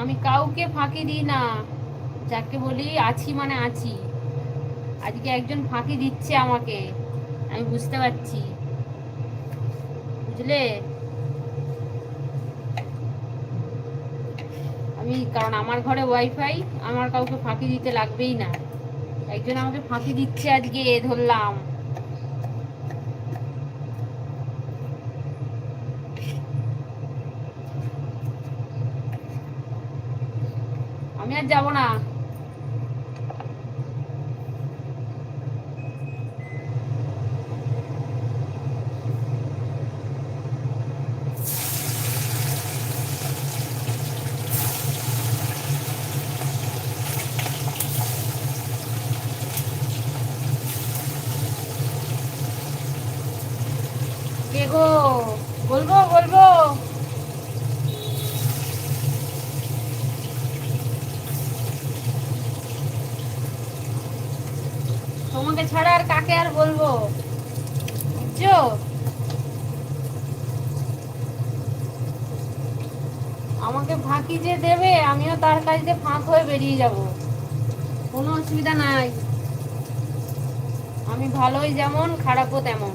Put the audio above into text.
আমি কাউকে ফাঁকি দিই না। যাকে বলি আছি মানে আছি। আজকে একজন ফাঁকি দিচ্ছে আমাকে। আমি বুঝতে পারছি। বুঝলে? আমি, কারণ আমার ঘরে ওয়াইফাই আমার কাউকে ফাঁকি দিতে লাগবেই না। একজন আমাকে ফাঁকি দিচ্ছে আজকে, ধরলাম। আমি আর যাব না। গো? বলব বলব। তোমাকে ছাড়া আর কাকে আর বলব? বুঝছ? আমাকে ফাঁকি যে দেবে, আমিও তার কাছে ফাঁক হয়ে বেরিয়ে যাব। কোনো অসুবিধা নাই। আমি ভালোই যেমন, খারাপও তেমন।